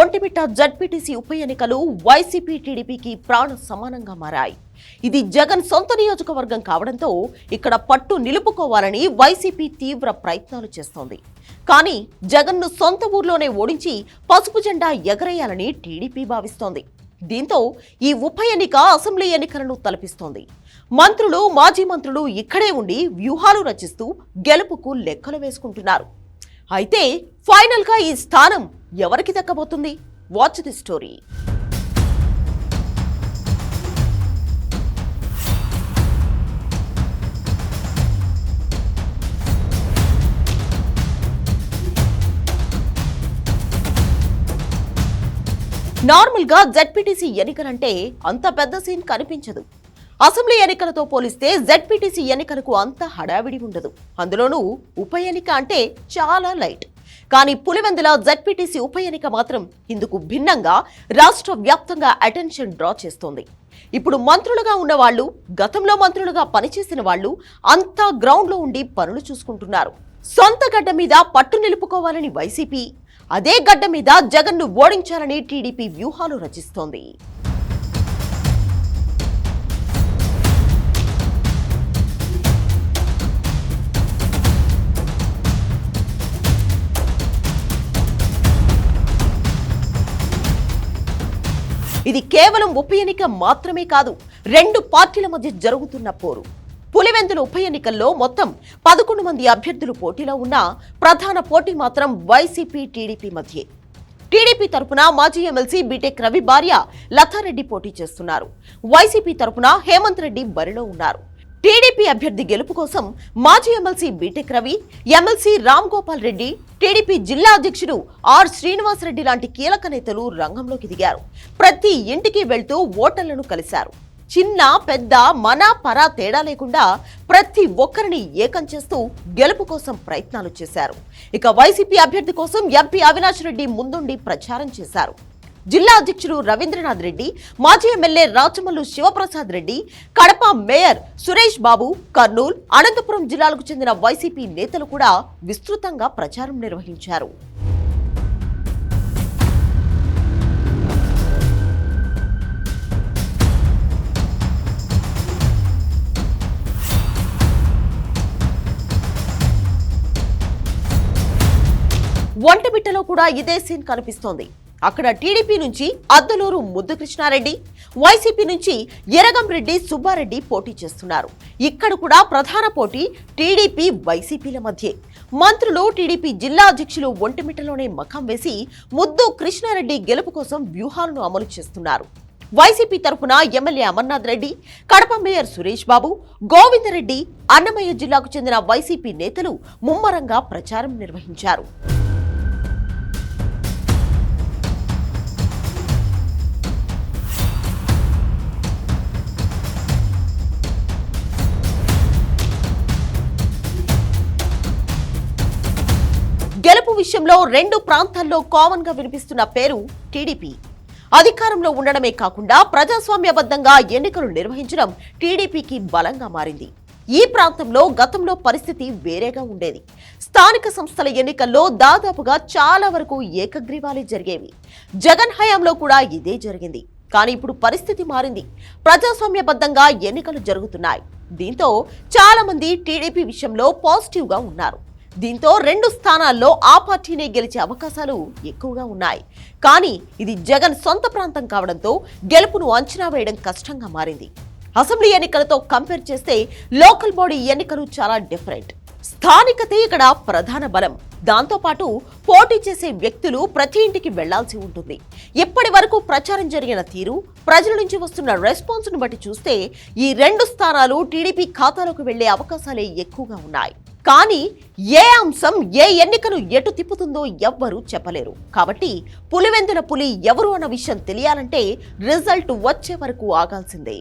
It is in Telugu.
ఒంటిమిట్ట జడ్పీటీసీ ఉప ఎన్నికలు వైసీపీ టీడీపీకి ప్రాణ సమానంగా మారాయి. ఇది జగన్ సొంత నియోజకవర్గం కావడంతో ఇక్కడ పట్టు నిలుపుకోవాలని వైసీపీ తీవ్ర ప్రయత్నాలు చేస్తోంది. కానీ జగన్ను సొంత ఊర్లోనే ఓడించి పసుపు జెండా ఎగరేయాలని టీడీపీ భావిస్తోంది. దీంతో ఈ ఉప ఎన్నిక అసెంబ్లీ ఎన్నికలను తలపిస్తోంది. మంత్రులు మాజీ మంత్రులు ఇక్కడే ఉండి వ్యూహాలు రచిస్తూ గెలుపుకు లెక్కలు వేసుకుంటున్నారు. అయితే ఫైనల్గా ఈ స్థానం ఎవరికి దక్కబోతుంది? వాచ్ ది స్టోరీ నార్మల్గా జెడ్పీటీసీ ఎన్నికలంటే అంత పెద్ద సీన్ కనిపించదు. అసెంబ్లీ ఎన్నికలతో పోలిస్తే జెడ్పీటీసీ ఎన్నికలకు అంత హడావిడి ఉండదు. అందులోనూ ఉప ఎన్నిక అంటే చాలా లైట్. కానీ పులివెందుల జడ్పీటీసీ ఉప ఎన్నిక మాత్రం ఇందుకు భిన్నంగా రాష్ట్ర వ్యాప్తంగా అటెన్షన్ డ్రా చేస్తోంది. ఇప్పుడు మంత్రులుగా ఉన్న వాళ్ళు గతంలో మంత్రులుగా పనిచేసిన వాళ్ళు అంతా గ్రౌండ్లో ఉండి పనులు చూసుకుంటున్నారు. సొంత గడ్డ మీద పట్టు నిలుపుకోవాలని వైసీపీ అదే గడ్డ మీద జగన్ను ఓడించాలని టీడీపీ వ్యూహాలు రచిస్తోంది. ఇది కేవలం ఉప ఎన్నిక మాత్రమే కాదు రెండు పార్టీల మధ్య జరుగుతున్న పోరు. పులివెందుల ఉప ఎన్నికల్లో మొత్తం పదకొండు మంది అభ్యర్థులు పోటీలో ఉన్న ప్రధాన పోటీ మాత్రం వైసీపీ టీడీపీ మధ్యే. టీడీపీ తరపున మాజీ ఎమ్మెల్సీ బీటెక్ రవి భార్య లతారెడ్డి పోటీ చేస్తున్నారు. వైసీపీ తరపున హేమంత్ రెడ్డి బరిలో ఉన్నారు. టీడీపీ అభ్యర్థి గెలుపు కోసం మాజీ MLC BTech Ravi MLC Ram Gopal Reddy TDP జిల్లా అధ్యక్షుడు ఆర్ శ్రీనివాసరెడ్డి లాంటి కీలక నేతలు రంగంలోకి దిగారు. ప్రతి ఇంటికి వెళ్తూ ఓటర్లను కలిశారు. చిన్న పెద్ద మన పరా తేడా లేకుండా ప్రతి ఒక్కరిని ఏకం చేస్తూ గెలుపు కోసం ప్రయత్నాలు చేశారు. ఇక వైసీపీ అభ్యర్థి కోసం ఎంపీ అవినాష్ రెడ్డి ముందుండి ప్రచారం చేశారు. జిల్లా అధ్యక్షుడు రవీంద్రనాథ్ రెడ్డి మాజీ ఎమ్మెల్యే రాచమల్లు శివప్రసాద్ రెడ్డి కడప మేయర్ సురేష్ బాబు కర్నూలు అనంతపురం జిల్లాలకు చెందిన వైసీపీ నేతలు కూడా విస్తృతంగా ప్రచారం నిర్వహించారు. ఒంటబిట్టలో కూడా ఇదే సీన్ కనిపిస్తోంది. అక్కడ టీడీపీ నుంచి అద్దలూరు ముద్దు కృష్ణారెడ్డి వైసీపీ నుంచి ఎరగంరెడ్డి సుబ్బారెడ్డి పోటీ చేస్తున్నారు. ఇక్కడ కూడా ప్రధాన పోటీ టీడీపీ వైసీపీల మధ్యే. మంత్రులు టీడీపీ జిల్లా అధ్యక్షులు ఒంటిమిట్టలోనే మఖం వేసి ముద్దు కృష్ణారెడ్డి గెలుపు కోసం వ్యూహాలను అమలు చేస్తున్నారు. వైసీపీ తరఫున ఎమ్మెల్యే అమర్నాథ్ రెడ్డి కడప మేయర్ సురేష్ బాబు గోవిందరెడ్డి అన్నమయ్య జిల్లాకు చెందిన వైసీపీ నేతలు ముమ్మరంగా ప్రచారం నిర్వహించారు. గెలుపు విషయంలో రెండు ప్రాంతాల్లో కామన్గా వినిపిస్తున్న పేరు టీడీపీ. అధికారంలో ఉండడమే కాకుండా ప్రజాస్వామ్యబద్ధంగా ఎన్నికలు నిర్వహించడం టీడీపీకి బలంగా మారింది. ఈ ప్రాంతంలో గతంలో పరిస్థితి వేరేగా ఉండేది. స్థానిక సంస్థల ఎన్నికల్లో దాదాపుగా చాలా వరకు ఏకగ్రీవాలే జరిగేవి. జగన్ హయాంలో కూడా ఇదే జరిగింది. కానీ ఇప్పుడు పరిస్థితి మారింది. ప్రజాస్వామ్యబద్ధంగా ఎన్నికలు జరుగుతున్నాయి. దీంతో చాలా మంది టీడీపీ విషయంలో పాజిటివ్గా ఉన్నారు. దీంతో రెండు స్థానాల్లో ఆ పార్టీనే గెలిచే అవకాశాలు ఎక్కువగా ఉన్నాయి. కానీ ఇది జగన్ సొంత ప్రాంతం కావడంతో గెలుపును అంచనా వేయడం కష్టంగా మారింది. అసెంబ్లీ ఎన్నికలతో కంపేర్ చేస్తే లోకల్ బాడీ ఎన్నికలు చాలా డిఫరెంట్. స్థానికతే ఇక్కడ ప్రధాన బలం. దాంతోపాటు పోటీ చేసే వ్యక్తులు ప్రతి ఇంటికి వెళ్ళాల్సి ఉంటుంది. ఇప్పటి వరకు ప్రచారం జరిగిన తీరు ప్రజల నుంచి వస్తున్న రెస్పాన్స్ను బట్టి చూస్తే ఈ రెండు స్థానాలు టీడీపీ ఖాతాలోకి వెళ్ళే అవకాశాలే ఎక్కువగా ఉన్నాయి. కానీ ఏ అంశం ఏ ఎన్నికను ఎటు తిప్పుతుందో ఎవ్వరూ చెప్పలేరు. కాబట్టి పులివెందుల పులి ఎవరు అన్న విషయం తెలియాలంటే రిజల్ట్ వచ్చే వరకు ఆగాల్సిందే.